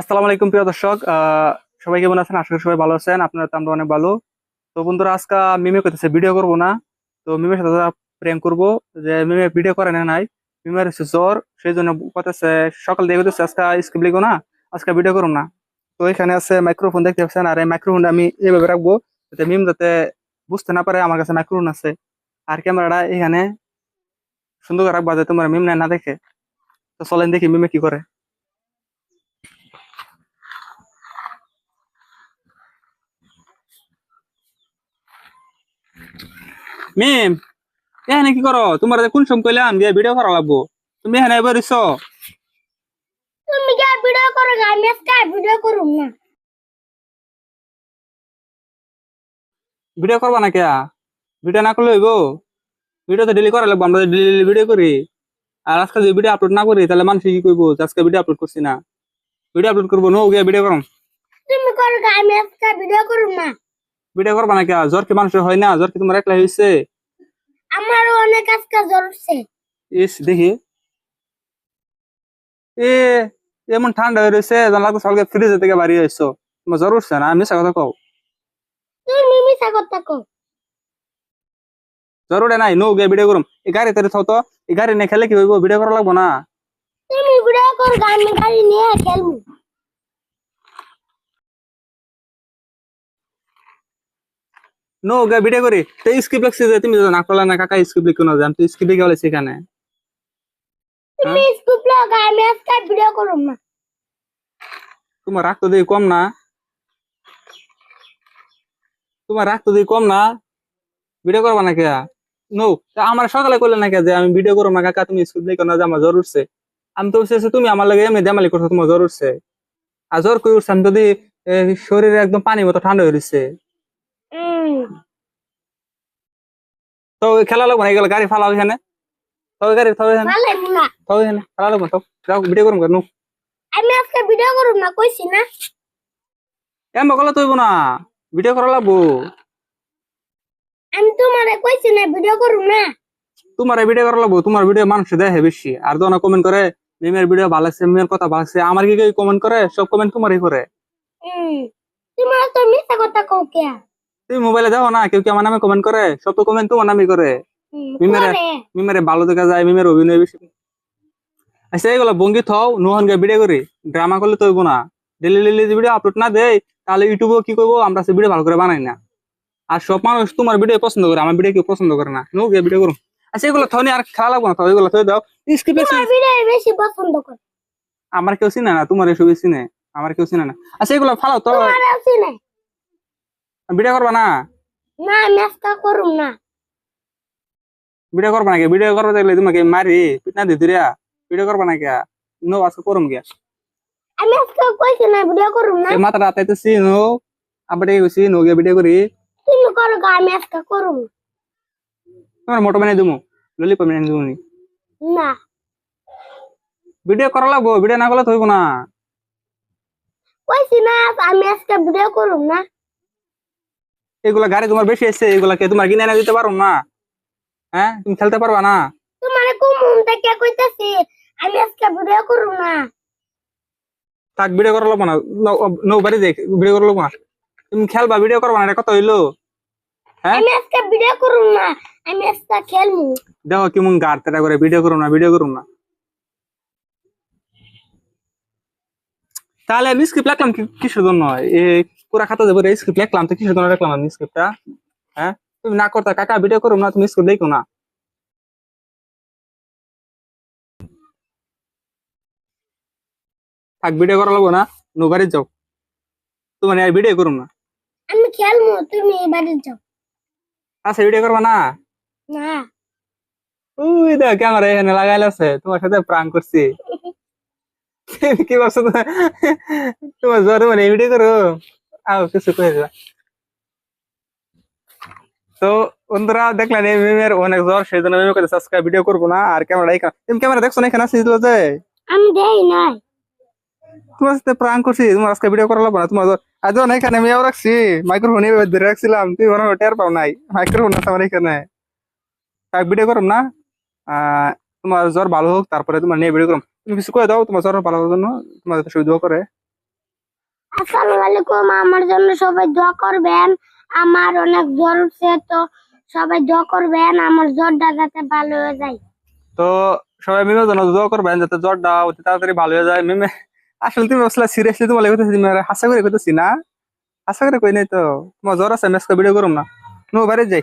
আসসালামু আলাইকুম প্রিয় দর্শক সবাই কেমন আছেন? আশা করি সবাই ভালো আছেন। আপনারা তো আমরা অনেক ভালো। তো বন্ধুরা, আজকে মিমে করতেছে ভিডিও করব না। তো মিমের সাথে প্রেম করব, যে মিমে ভিডিও করে না নাই, মিমের হচ্ছে জ্বর। সেই জন্য করতেছে সকাল দিয়ে করতেছে আজকে স্কিপ লিখো না, আজকে ভিডিও করব না। তো এখানে আছে মাইক্রোফোন দেখতে পাচ্ছেন? আর এই মাইক্রোফোনটা আমি এইভাবে রাখব, যাতে মিম যাতে বুঝতে না পারে, আমার কাছে মাইক্রোফোন আছে। আর ক্যামেরাটা এখানে সুন্দর করে রাখবা, যাতে তোমার মিম না দেখে। তো চলেন দেখি মিমে কি করে। মিম এখানে কি করো? তোমার কোন সময় কইলাম যে ভিডিও করা লাগবো। তুমি এখানে এবার ইসো তুমি কি ভিডিও করো গা আমি আজকে ভিডিও করুম না। ভিডিও করবা না কে ভিডিও না করলে হইব। ভিডিও তো ডেলি করা লাগবো আমরা ডেলি ভিডিও করি আর আজকে যদি ভিডিও আপলোড না করি তাহলে মানুষ কি কইবো যে আজকে ভিডিও আপলোড করছি না? ভিডিও আপলোড করব নো গিয়ে ভিডিও করম। তুমি করো আমি আজকে ভিডিও করুম না। ভিডিও করবা না কে জ্বর কি মানুষের হয় না? জ্বর কি তোমার একলা হয়েছে আমারও অনেক আজকে জ্বর উঠছে ইস দেখি। এ এমন ঠান্ডা হয়ে রয়েছে জানা লাগতো সকালকে ফ্রিজে থেকে বাড়ি আইসো তোমার জ্বর উঠছে না? আমি কথা কও। তুমি মিছা কথা কো জ্বর উঠে নাই? নো গিয়ে ভিডিও করুম। এই গাড়ি তেরে থাও তো। এই গাড়ি নিয়ে খেলে কি হইব? ভিডিও করা লাগবো না? তুমি ভিডিও করো গা আমি গাড়ি নিয়ে খেলব নো গিয়ে ভিডিও করি। তো স্কিপ লাগছে যে তুমি না করলে না কাকা স্কিপ লিখো না আমি তো স্কিপ বলেছি এখানে তুমি স্কুপ গা আমি আজকে ভিডিও করুম না। তোমার রাগ তো দিয়ে কম না। তোমার রাগ তো দিয়ে কম না। ভিডিও করবা না কে নো আমার সকালে করলে না কে যে আমি ভিডিও করব না কাকা তুমি স্কিপ লিখো না যে আমার জ্বর উঠছে। আমি তো বলছি তুমি আমার লাগে এমনি দেমালি করছ তোমার জ্বর উঠছে। আর জ্বর কই উঠছে আমি যদি শরীরে একদম পানি মতো ঠান্ডা হয়ে রয়েছে তো খেলা লাগবো না এগুলো গাড়ি ফালাও এখানে তো গাড়ি থাও এখানে থাও খেলা লাগবো তো। যাও ভিডিও করুন কেন? আমি আজকে ভিডিও করুম না কইছি না। এম বকলে তৈব না। ভিডিও করা লাগবো। আমি তোমারে কইছি না ভিডিও করুম না। তোমার ভিডিও করা লাগবো তোমার ভিডিও মানুষ দেখে বেশি। আর তো কমেন্ট করে মিমের ভিডিও ভালো লাগছে মিমের কথা ভালো লাগছে। আমার কি কেউ কমেন্ট করে? সব কমেন্ট তোমারই করে। তোমার তো মিছা কথা কও কে তুমি মোবাইলে দেখো না কেউ কি আমার নামে কমেন্ট করে? সব তো কমেন্ট তোমার নামে করে। মিমেরে- মিমের ভালো দেখা যায় মিমের অভিনয় বেশি। আচ্ছা এইগুলো বঙ্গি থাও নোহন গে ভিডিও করি। ড্রামা করলে তৈব না। ডেলি ডেলি ভিডিও আপলোড না দেয় তাহলে ইউটিউবে কি করব? আমরা সে ভিডিও ভালো করে বানাই না। আর সব মানুষ তোমার ভিডিও পছন্দ করে আমার ভিডিও কেউ পছন্দ করে না। নো গিয়ে ভিডিও করুন আচ্ছা এগুলো থনি আর খেলা লাগবো না তো এগুলো থই দাও স্কিপ বেশি পছন্দ করে। আমার কেউ চিনে না তোমার এসব চিনে। আমার কেউ চিনে না। আচ্ছা এগুলো ফালাও তো ভিডিও করবা না? না আমি আজকে করুম না। ভিডিও করবা নাকি ভিডিও করবা দেখলে তোমাকে মারি পিটনা দিতে রিয়া ভিডিও করবা নাকি নো আজকে করুম গিয়া আমি আজকে কইছি না ভিডিও করুম না। এই মাথাটা আতাইতেছি নো আবার গেছি নো গিয়ে ভিডিও করি। তুমি করো গা আমি আজকে করুম। তোমার মোটো বানিয়ে দিমু ললিপপ বানিয়ে দিমু নি। না। ভিডিও করা লাগবো ভিডিও না করলে থইব না। কইছি না আমি আজকে ভিডিও করুম না। এগুলা গাড়ি তোমার বেশি এসছে এগুলাকে তোমার কিনে এনে দিতে পারো না। হ্যাঁ তুমি খেলতে পারবা না। তোমার কুমুন থেকে কইতাছি আমি আজকে ভিডিও করুম না। থাক ভিডিও করা লাগবো না। নো- বাড়ি দেখ ভিডিও করা লাগবো না। তুমি খেলবা ভিডিও করবা না এটা কত হইল। হ্যাঁ? আমি আজকে ভিডিও করুম না আমি আজকে খেলমু দেখো কেমন গাড়তেটা করে ভিডিও করুন না ভিডিও করুন না। তাহলে আমি স্ক্রিপ্ট লিখলাম কি- কিসের জন্য? পুরা খাতা দেবো স্ক্রিপ্ট লিখলাম তো কিসের জন্য লিখলাম আমি স্ক্রিপ্টটা হ্যাঁ? তুমি না করতে কাকা ভিডিও করো না তুমি স্ক্রিপ্ট লিখো না। থাক ভিডিও করা লাগবো না নো বাড়ি যাও। তোমার আর ভিডিও করুম না। আমি খেলমু তুমি বাড়ি যাও। আচ্ছা ভিডিও করবা না? না। উই দেখ ক্যামেরা এখানে লাগাইল আছে তোমার সাথে প্রাণ করছি। কি তো? তোমার? জ্বর মানে ভিডিও করো আও কিছু কয়ে যা তো বন্ধুরা দেখলেন এই মিমের অনেক জ্বর সেই জন্য মিমের কাছে আজকে ভিডিও করব না। আর ক্যামেরা এখানে তুমি ক্যামেরা দেখছ না এখানে আসছিল যে আমি দেই নাই। তোমার সাথে প্রাণ করছি তোমার আজকে ভিডিও করা লাগবো না। তোমার আজ না এখানে আমিও রাখছি। মাইক্রোফোন ধরে রাখছিলাম তুই মনে হয় টের পাও নাই। মাইক্রোফোন আছে আমার এখানে। ভিডিও করুম না? আহ তোমার জ্বর ভালো হোক তারপরে তোমার নিয়ে ভিডিও করুম। তুমি কিছু করে দাও তোমার জ্বর ভালো জন্য তোমার যাতে সুবিধা করে। আসসালামু আলাইকুম আমার জন্য সবাই দোয়া করবেন। আমার অনেক জ্বর উঠছে তো সবাই দোয়া করবেন আমার জ্বরটা যাতে ভালো হয়ে যায়। তো সবাই মিমের জন্য দোয়া করবেন যাতে জ্বরটা অতি তাড়াতাড়ি ভালো হয়ে যায়। মিমে আসলে তুমি আসলে সিরিয়াসলি তোমার লেগে তুমি হাসা করে কইতেছি না। হাসা করে কই নাই তো। তোমার জ্বর আছে মেসকে ভিডিও করুম না। নো বাইরে যাই।